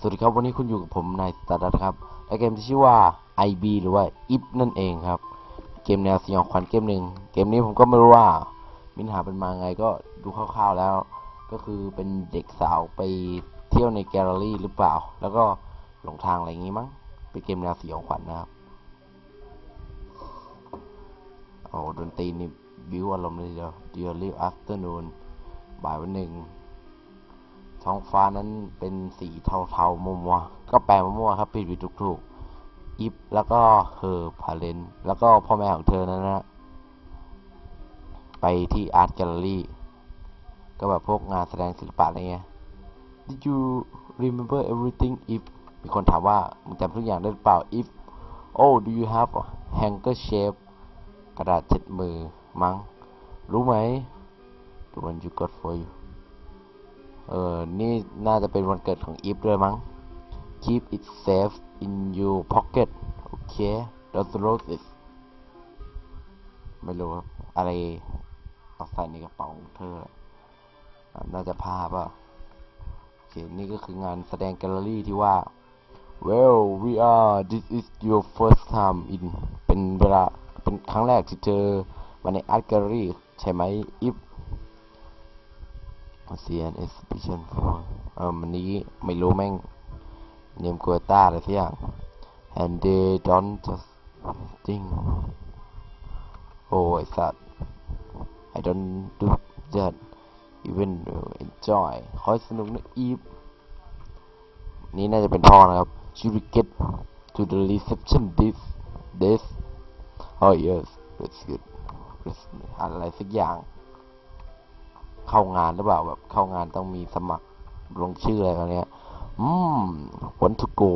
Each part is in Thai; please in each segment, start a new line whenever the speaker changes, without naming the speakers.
สวัสดีครับวันนี้คุณอยู่กับผมนายสตาร์ดัตครับและเกมที่ชื่อว่า IB หรือว่า IF นั่นเองครับ เกมแนวสยองขวัญเกมหนึ่งเกมนี้ผมก็ไม่รู้ว่ามินหาเป็นมาไงก็ดูคร่าวๆแล้ว ก็คือเป็นเด็กสาวไปเที่ยวในแกลเลอรี่หรือเปล่า แล้วก็หลงทางอะไรอย่างงี้มั้งเป็นเกมแนวสยองขวัญนะครับโอ้ดนตรีนี่บิวอารมณ์เลยทีเดียว Dearly Afternoon บ่ายวันหนึ่ง ท้องฟ้านั้นเป็นสีเทาๆมัวๆก็แปลมัวๆครับผิดผิดถูกถูกๆอิฟแล้วก็เฮอพาเลนแล้วก็พ่อแม่ของเธอนั้นนะไปที่อาร์ตแกลเลอรี่ก็แบบพวกงานแสดงศิลปะอะไรเงี้ย Did you remember everything if มีคนถามว่ามึงจำทุกอย่างได้หรือเปล่า if oh do you have handkerchief กระดาษเช็ดมือมั้งรู้ไหม the one you got for you เออ นี่น่าจะเป็นวันเกิดของอีฟด้วยมั้ง keep it safe in your pocket โอเค don't throw it ไม่รู้ครับ อะไรเอาใส่ในกระเป๋าของเธอ น่าจะผ้าป่ะโอเค นี่ก็คืองานแสดงแกลเลอรี่ที่ว่า well we are this is your first time in เป็นเวลา เป็นครั้งแรกที่เจอมาในอาร์ตแกลเลอรี่ใช่ไหม if see an exhibition for เออมันนี้ไม่รู้แม่งเนมกัวต้าอะไรสักอย่าง and they don't just think โอ้ยสัตว์ I don't do that even enjoy คอยสนุกนะอีฟนี่น่าจะเป็นพ่อนะครับ should we get to the reception this this oh yes that's good อะไรสักอย่าง เข้างานหรือเปล่าแบบเข้างานต้องมีสมัครลงชื่ออะไรกันเนี้ยอืม want to go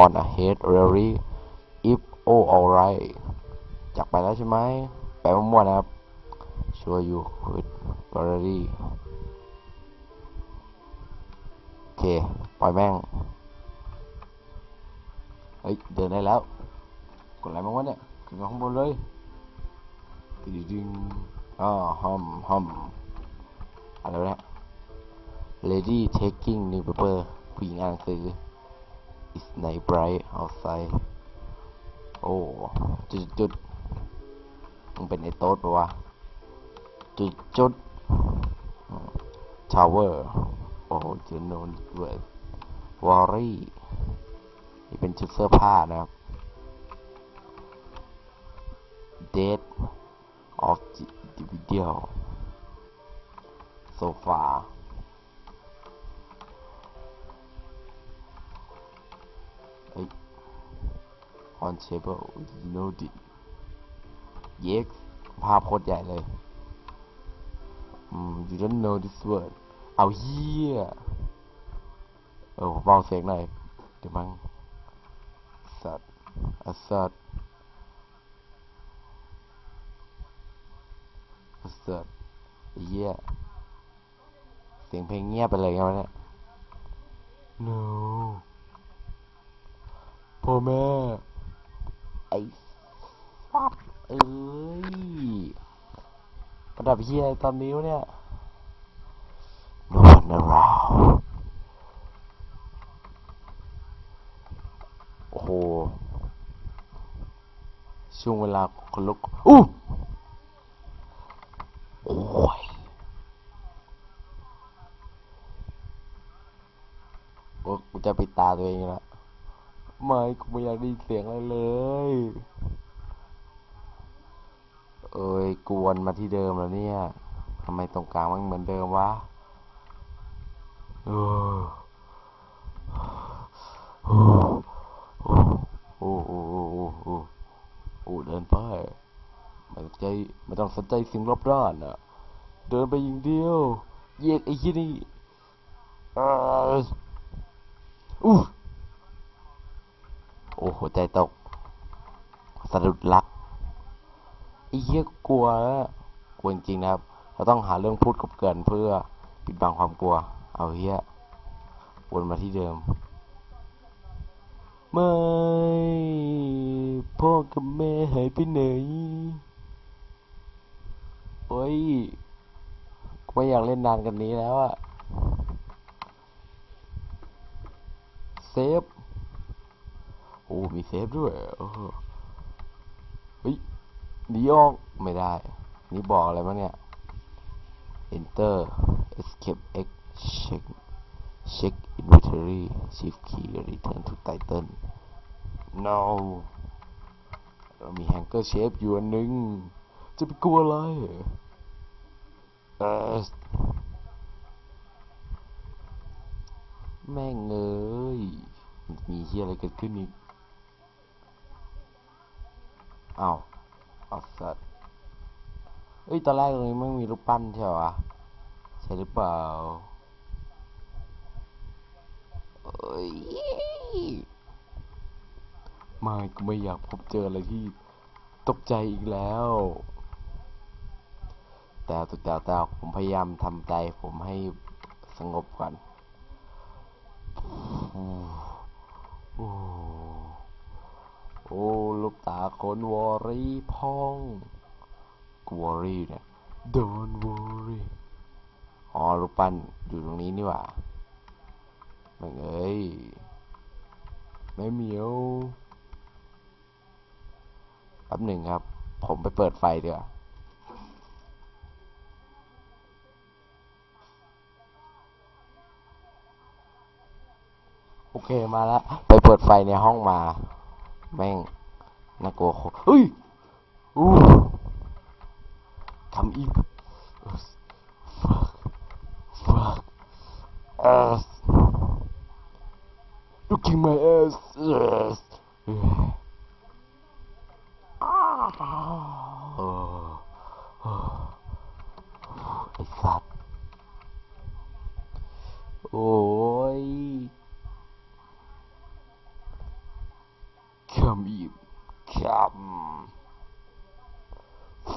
on ahead really if oh alright อยากไปแล้วใช่ไหมแปมั่วๆนะครับ sure you could already โอเค ปล่อยแม่ง เฮ้ย เดินได้แล้ว กดอะไรบ้างวะเนี่ย ขึ้นมาข้างบนเลย ดึงๆอ่าฮัมฮัม อะไรวะเนี่ย Lady taking newspaper ผู้หญิงอ่านหนังสือ It's night bright outside โอ้จุดจุดมึงเป็นไอ้โต๊ดปะวะ จุดจุดชาวเวอร์โอ้จุดโนนเวิร์ดวอรี่นี่เป็นชุดเสื้อผ้านะครับ Date of the video โซฟาเฮ้ย on table with loaded yes ภาพโคตรใหญ่เลยอืม you don't know this word เอาเฮียเออผมเบาเสียงหน่อยเดี๋ยวมั้งสัตว์อสัตว์อสัตว์เฮีย สียงเพลงเงียบไปเลยไงวะเนี่ย no พ่อแม่ ไอ้สัตว์เอ้ยประดับเฮียอะไรตอนนี้วะเนี่ย no one around โอ้โหช่วงเวลาคนลุกอู้โอ้ย โอ้กูจะปิด ตาตัวเองแล้วไม่กูไม่อยากได้ยินเสียงอะไรเลย เอ้ยกวนมาที่เดิมแล้วเนี่ยทำไมตรงกลางมันเหมือนเดิมวะเออโอ้โอ้โอ้โอ้โอ้โอ้เดินไปไม่ต้องใจไม่ต้องสนใจสิ่งรอบด้านอะ เดินไปอย่างเดียวเหยียดไอ้ที่นี่เอออู้โอ้หัวใจตก สะดุดรักไอ้เหี้ยกลัวกลัวจริงนะครับ เราต้องหาเรื่องพูดกบเกินเพื่อปิดบังความกลัว เอาเหี้ยวนมาที่เดิม ไม่พ่อกับแม่หายไปไหนโอ้ยไม่อยากเล่นนานกันนี้แล้วอะ เซฟ โอ้มีเซฟด้วยเออเฮ้ยหนีออกไม่ได้ นี่บอกอะไรมั้งเนี่ย enter escape x check check inventory shift key return to title no เรามีแฮงเกอร์เชฟอยู่อันหนึง จะไปกลัวอะไรเออ แม่งเอ้ยมันมีเฮียอะไรเกิดขึ้นอีกอ้าวอาสัตว์เอ้ยตอนแรกตรงนี้ไม่มีรูปปั้นใช่ปะใช่หรือเปล่าเอ้ยไม่กูไม่อยากพบเจออะไรที่ตกใจอีกแล้ว แต่แต่แต่แต่ผมพยายามทำใจผมให้สงบก่อน โอ้ โอ้โอ้ลูกตาคนวอรี่พองกูวอรี่เนี่ย don't worry อ๋อรูปปั้นอยู่ตรงนี้นี่หว่าแม่งเอ้ยแม่เหมียวแป๊บหนึ่งครับ ผมไปเปิดไฟเดี๋ยว โอเคมาแล้วไปเปิดไฟในห้องมา แม่งน่ากลัวโคเฮ้ยอู้ทำอีกฟักฟักเอส looking my ass yes เออเออไอสัตว์ โอ้ย come in come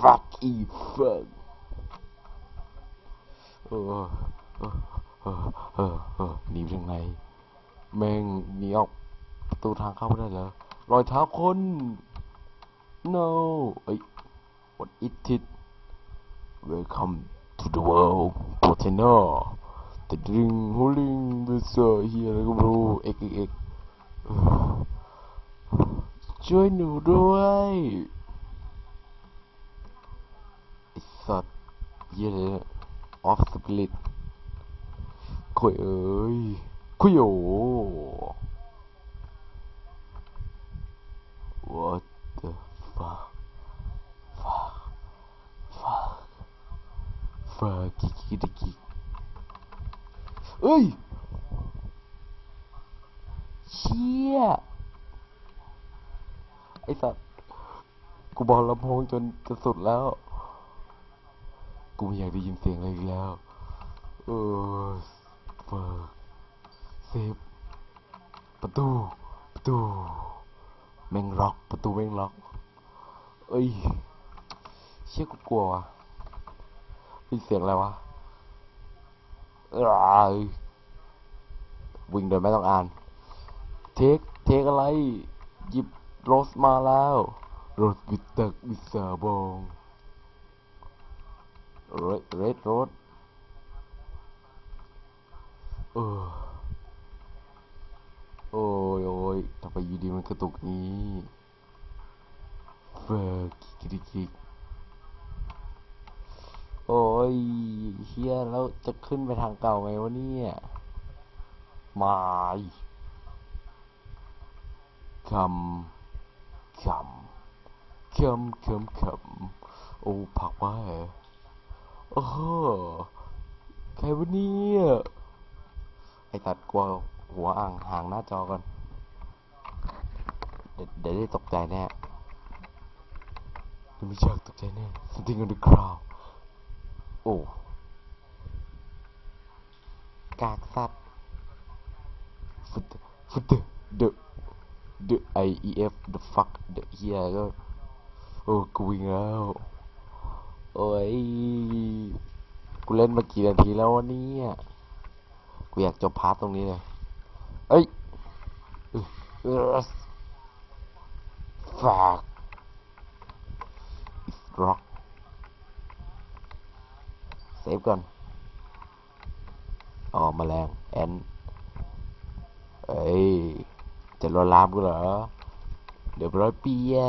fuck e fuck เออเออเออหนีไปทางไหนแม่งหนีออกประตูทางเข้าไม่ได้แล้วรอยเท้าคน no เอ้ย what is it welcome to the world container the drink holding the sir เฮียอะไรก็ไม่รู้ x x x เออ ช่วยหนูด้วยไอสัตว์เยเลยเนี่ย off split คุยเอ้ยคุยโอ what the fuck fuck fuck fuck กิกกิกกิกเอ้ยเชี่ย ไอ้สัตว์กูบอกลำโพงจนจะสุดแล้ว กูไม่อยากได้ยินเสียงอะไรอีกแล้ว เออเปิดเซฟประตูประตูแม่งล็อกประตูแม่งล็อก เอ้ย เชี่ยกูกลัววะเฮ้เสียงอะไรวะเอ้ยวิ่งโดยไม่ต้องอ่าน เทค เทคอะไร หยิบ รสมาแล้วรสวิตเตอร์วิสาบองเรดเรดรดเออโอ้ยโอ้ยทำไมอยู่ดีมันกระตุกนี้เฟอร์กิกกิกิกโอ้ยเฮียแล้วจะขึ้นไปทางเก่าไงวะเนี่ยมาคำ คำคำคำคำโอ้ผักว่าเหรออใครวะเนี่ยไอตัดกลัวหัวอ่างห่างหน้าจอก่อน เดี๋ยวได้ตกใจแน่ยังไม่เชิกตกใจแน่ something on the ground โอ้กากสัตว์ฟุตฟุต the the I E F the fuck the เฮียก็โอ้กูวิ่งแล้วโอ้ยกูเล่นมากี่นาทีแล้ววะเนี่ยกูอยากจบพาร์ทตรงนี้เลยเอ้ยเออ fuck it's rock เซฟก่อนอ๋อแมลงแอนเอเอ้ย จะลวนลามกูเหรอ เดี๋ยวร้อยปีอะ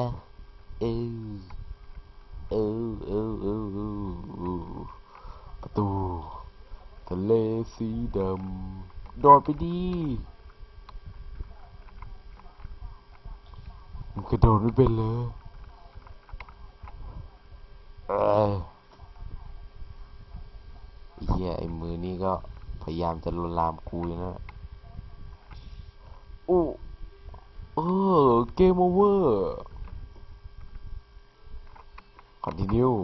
เออเออเออเออประตูทะเลสีดำโดดไปดีมันกระโดดไม่เป็นเลยเอ้ยไอ้เหี้ยไอ้มือนี่ก็พยายามจะลวนลามกูนะโอ้เออ เกมโอเวอร์ continue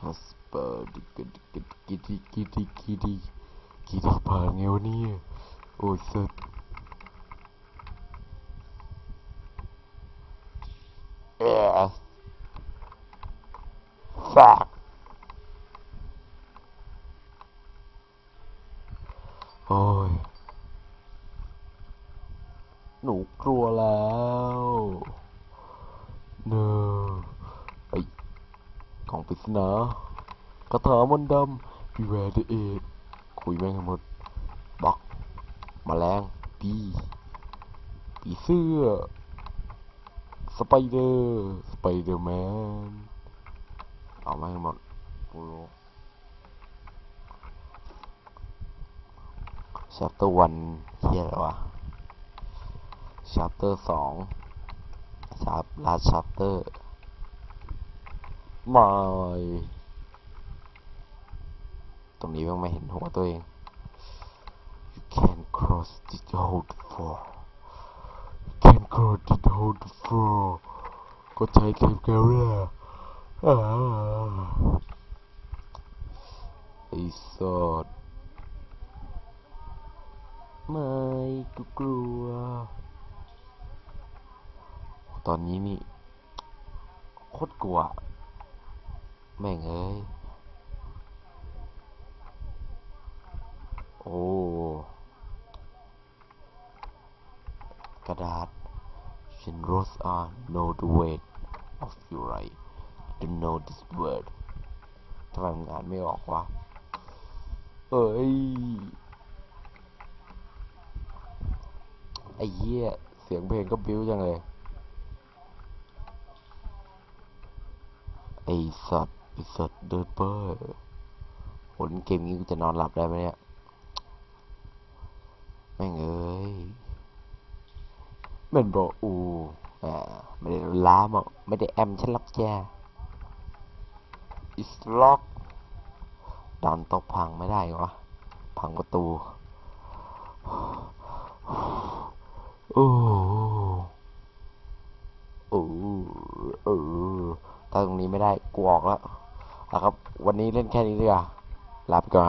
ฮัสเปอร์ดิกิดิกิดิกิดิกิดิกิดิผ่านไงวะเนี่ยโอ้ยสัส Yes. Fuck. โอ้ย หนูกลัวแล้วเนอไอ้ ของปริศนากระถามนต์ดำ Beware the Ape คุยแม่งห้หมดบล็อกมแมลงปีปีเสื้อ สไปเดอร์ สไปเดอร์แมน เอาแมาให้หมดกูรู้ chapter 1เฮียอะไรวะ chapter 2 chap last chapter ไม่ตรงนี้ยังไม่เห็นหัวตัวเอง you can't cross the hold floor you can't cross the hold floor ก็ใช้เทปแกเรียอ่าไอ้สดไม่กูกลัว ตอนนี้นี่โคตรกลัว แม่งเอ้ย โอ้ กระดาษฉัน wrote on know the weight of your right to know this word ทำไมมึงอ่านไม่ออกวะ เอ้ย ไอ้เหี้ย เสียงเพลงก็บิ้วจังเลย ไอ้สัตว อสัตว์เดินเปอร์ผลเกมนี้กูจะนอนหลับได้ไหมเนี่ย แม่งเอ้ยมันบอกอูอ่าไม่ได้ล้ามอะไม่ได้แอมฉันรับแจ้ is lock ดันต๊ะพังไม่ได้วะ พังประตู โอ้โอ้เออถ้าตรงนี้ไม่ได้กูออกแล้ว นะครับ วันนี้เล่นแค่นี้ดีกว่าลาไปก่อนครับ